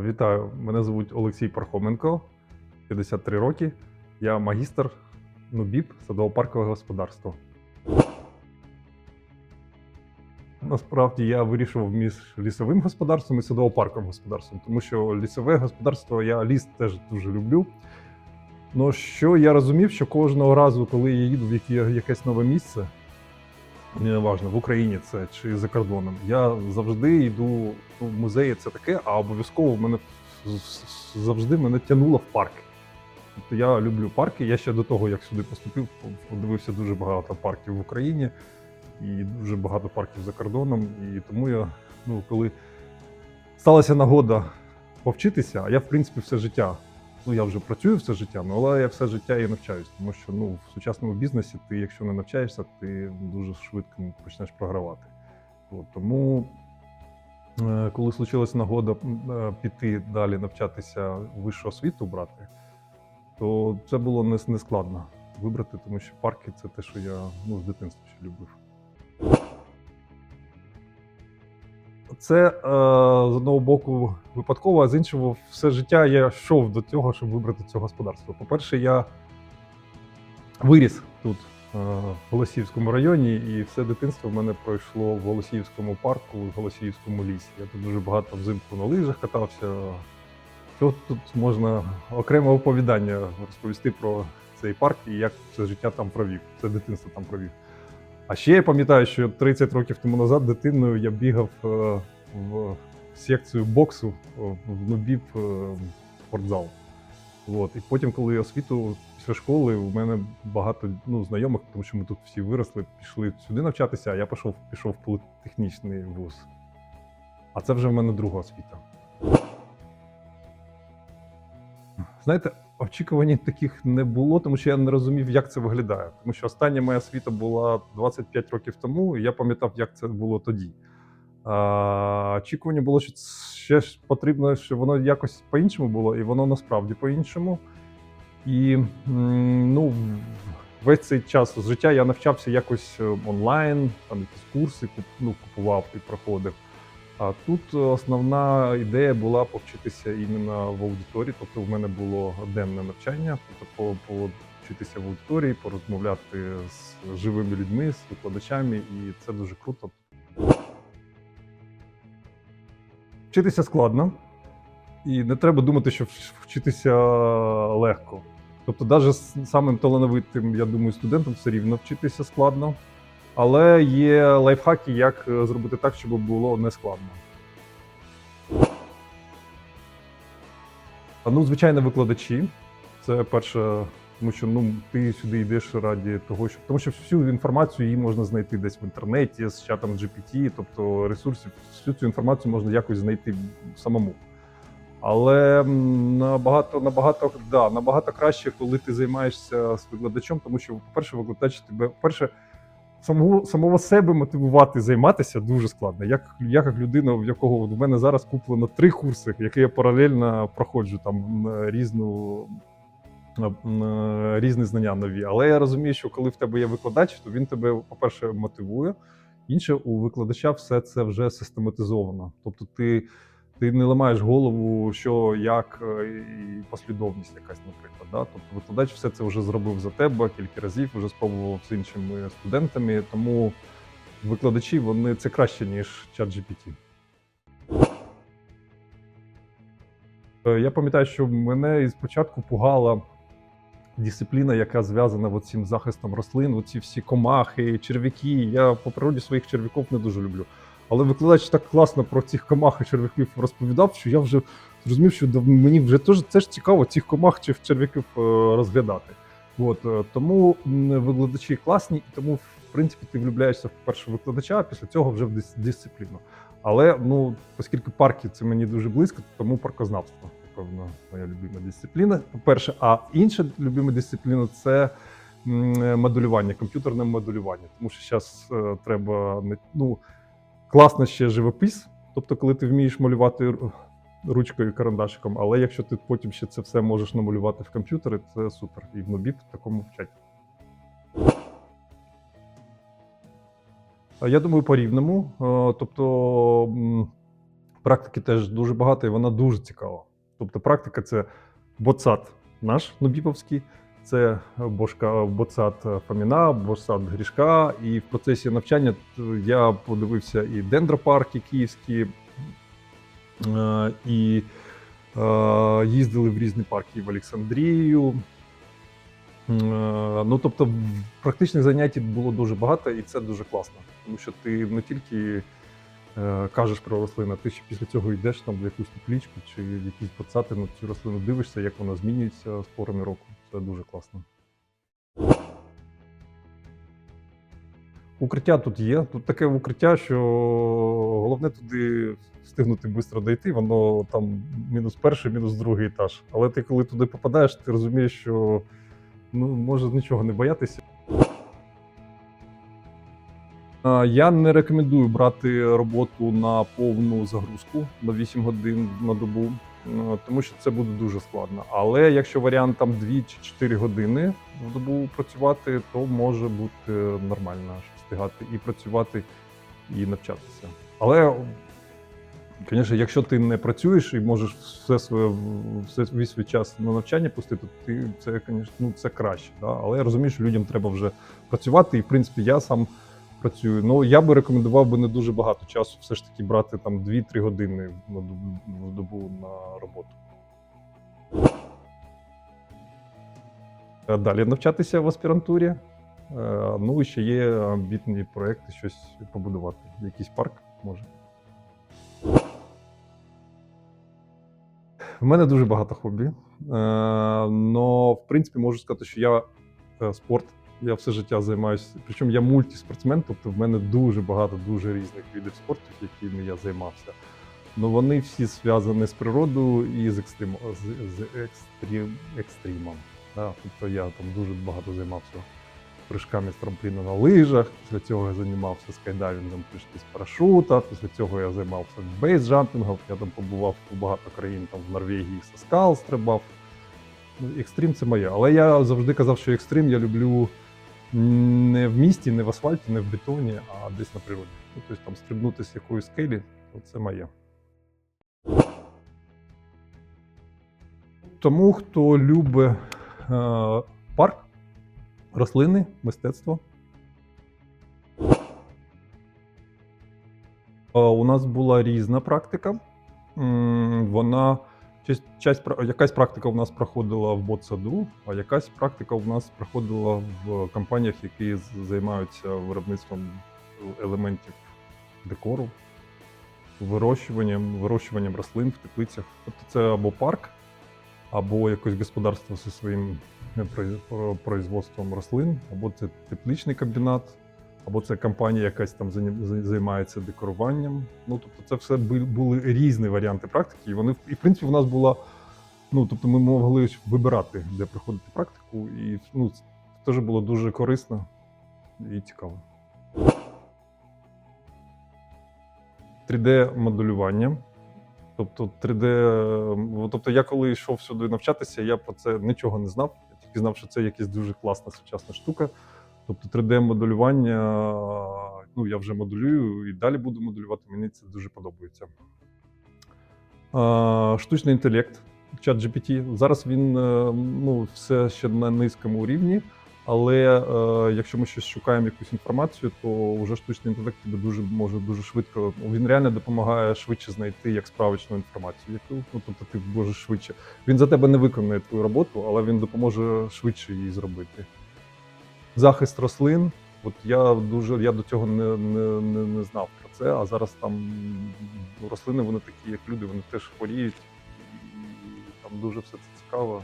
Вітаю, мене звуть Олексій Пархоменко, 53 роки. Я магістр НУБІП садово-паркового господарства. Насправді я вирішував між лісовим господарством і садово-парковим господарством, тому що лісове господарство я ліс теж дуже люблю. Ну що я розумів, що кожного разу, коли я їду в якесь нове місце, неважно, в Україні це чи за кордоном, я завжди йду ну, в музеї, це таке, а обов'язково в мене завжди мене тягнуло в парки. Тобто я люблю парки. Я ще до того, як сюди поступив, подивився дуже багато парків в Україні і дуже багато парків за кордоном. І тому я, ну, коли сталася нагода повчитися, а я, в принципі, все життя. Ну, я вже працюю все життя, ну, але я все життя і навчаюсь, тому що ну, в сучасному бізнесі ти, якщо не навчаєшся, ти дуже швидко почнеш програвати. От, тому, е, коли случилася нагода е, піти далі навчатися вищу освіту брати, то це було не складно вибрати, тому що парки це те, що я ну, з дитинства ще любив. Це е, з одного боку випадково, а з іншого, все життя я йшов до цього, щоб вибрати це господарство. По-перше, я виріс тут, е, в Голосіївському районі, і все дитинство в мене пройшло в Голосіївському парку, в Голосіївському лісі. Я тут дуже багато взимку на лижах катався. Що тут можна окреме оповідання розповісти про цей парк і як це життя там провів, це дитинство там провів. А ще я пам'ятаю, що 30 років тому назад дитиною я бігав е, в секцію боксу е, в Нубіп е, спортзал. От. І потім, коли я освіту після школи, у мене багато ну, знайомих, тому що ми тут всі виросли, пішли сюди навчатися, а я пішов, пішов в політехнічний вуз. А це вже в мене друга освіта. Знаєте, очікувань таких не було, тому що я не розумів, як це виглядає. Тому що остання моя освіта була 25 років тому, і я пам'ятав, як це було тоді. Очікування було, що ще ж потрібно, щоб воно якось по-іншому було, і воно насправді по-іншому. І ну, весь цей час життя я навчався якось е, онлайн, там якісь курси ну, купував і проходив. А тут основна ідея була повчитися іменно в аудиторії. Тобто, в мене було денне навчання, тобто по- повчитися в аудиторії, порозмовляти з живими людьми, з викладачами, і це дуже круто. Вчитися складно, і не треба думати, що вчитися легко. Тобто, навіть самим талановитим, я думаю, студентам все рівно вчитися складно. Але є лайфхаки, як е, зробити так, щоб було не складно. Ну, звичайно, викладачі. Це перше, тому що ну, ти сюди йдеш раді того, що тому що всю інформацію її можна знайти десь в інтернеті з чатом GPT, тобто ресурсів, всю цю інформацію можна якось знайти самому. Але набагато, набагато, да, набагато краще, коли ти займаєшся з викладачем, тому що, по-перше, викладач тебе, перше, самого, самого себе мотивувати займатися дуже складно. Як, я як людина, в якого в мене зараз куплено три курси, які я паралельно проходжу там різну. Різні знання нові. Але я розумію, що коли в тебе є викладач, то він тебе, по-перше, мотивує. Інше, у викладача все це вже систематизовано. Тобто ти, ти не ламаєш голову, що як е, і послідовність якась, наприклад. Да? Тобто викладач все це вже зробив за тебе кілька разів, вже спробував з іншими студентами. Тому викладачі вони це краще, ніж ChatGPT. Е, Я пам'ятаю, що мене із початку пугала дисципліна, яка зв'язана цим захистом рослин, оці всі комахи, черв'яки. Я по природі своїх черв'яків не дуже люблю. Але викладач так класно про цих комах і черв'яків розповідав, що я вже зрозумів, що мені вже теж це ж цікаво цих комах чи черв'яків е, розглядати. От, е, тому викладачі класні, і тому, в принципі, ти влюбляєшся в першого викладача, а після цього вже в дис- дисципліну. Але ну, оскільки парки це мені дуже близько, тому паркознавство, напевно, моя любима дисципліна. По-перше, а інша любима дисципліна це моделювання, комп'ютерне моделювання. Тому що зараз треба не ну, класно ще живопис. Тобто, коли ти вмієш малювати ручкою і карандашиком, але якщо ти потім ще це все можеш намалювати в комп'ютері, це супер. І в Нобіп такому вчать. Я думаю, по-рівному. Е, Тобто, Практики теж дуже багато, і вона дуже цікава. Тобто, практика це боцат наш нобіповський, це бошка, боцат Фоміна, боцат Грішка. І в процесі навчання я подивився і дендропарки київські, е, і е, їздили в різні парки в Олександрію. Е, Ну, тобто, практичних занять було дуже багато, і це дуже класно. Тому що ти не тільки е, кажеш про рослину, ти ще після цього йдеш там в якусь теплічку чи якісь поцати на цю рослину, дивишся, як вона змінюється з порами року. Це дуже класно. Укриття тут є. Тут таке укриття, що головне туди встигнути швидко дойти. Воно там мінус перший, мінус другий етаж. Але ти коли туди попадаєш, ти розумієш, що ну, може нічого не боятися. А, Я не рекомендую брати роботу на повну загрузку на 8 годин на добу, ну, тому що це буде дуже складно. Але якщо варіант там 2 чи 4 години в добу працювати, то може бути нормально встигати і працювати, і навчатися. Але, звісно, якщо ти не працюєш і можеш все своє все весь свій час на навчання пустити, то ти це, звісно, ну, це краще. Да? Але я розумію, що людям треба вже працювати, і в принципі я сам працюю. Ну я би рекомендував би не дуже багато часу, все ж таки брати там 2-3 години в добу на роботу. Е, Далі навчатися в аспірантурі. Е, Ну і ще є амбітні проекти, щось побудувати. Якийсь парк може. В мене дуже багато хобі. Е, Но, в принципі, можу сказати, що я е, спорт. Я все життя займаюся. Причому я мультиспортсмен, тобто в мене дуже багато дуже різних видів спорту, якими я займався. Ну вони всі зв'язані з природою і з, екстрим... з, з екстрім... екстримом. Да? Тобто я там дуже багато займався прыжками з трампліну на лижах. Після цього я займався скайдайвінгом, прыжки з парашута. Після цього я займався бейсджампінгом. Я там побував у багато країн, там в Норвегії зі скал стрибав. Ну, Екстрім це моє. Але я завжди казав, що екстрим я люблю не в місті, не в асфальті, не в бетоні, а десь на природі. Ну, тобто там стрибнути з якоїсь скелі, це моє. Тому, хто любить е, парк, рослини, мистецтво. Е, У нас була різна практика. Вона часть, якась практика у нас проходила в ботсаду, а якась практика у нас проходила в компаніях, які займаються виробництвом елементів декору, вирощуванням, вирощуванням рослин в теплицях. Тобто це або парк, або якесь господарство зі своїм е, произ- про- производством рослин, або це тепличний комбінат, або це компанія, якась там займається декоруванням. Ну тобто, це все були різні варіанти практики, і вони і в принципі в нас була. Ну, тобто, ми могли вибирати, де проходити практику, і ну, це теж було дуже корисно і цікаво. 3D-моделювання. Тобто 3D, е, тобто я коли йшов сюди навчатися, я про це нічого не знав. Я тільки знав, що це якась дуже класна сучасна штука. Тобто 3D-моделювання, ну я вже моделюю і далі буду моделювати. Мені це дуже подобається. Штучний інтелект, чат GPT. Зараз він е, ну, все ще на низькому рівні. Але е, якщо ми щось шукаємо якусь інформацію, то вже штучний інтелект тебе дуже може дуже швидко. Він реально допомагає швидше знайти як справочну інформацію, яку ну тобто ти можеш швидше. Він за тебе не виконує твою роботу, але він допоможе швидше її зробити. Захист рослин. От я дуже я до цього не, не, не, не знав про це. А зараз там рослини вони такі, як люди, вони теж хворіють, і там дуже все це цікаво.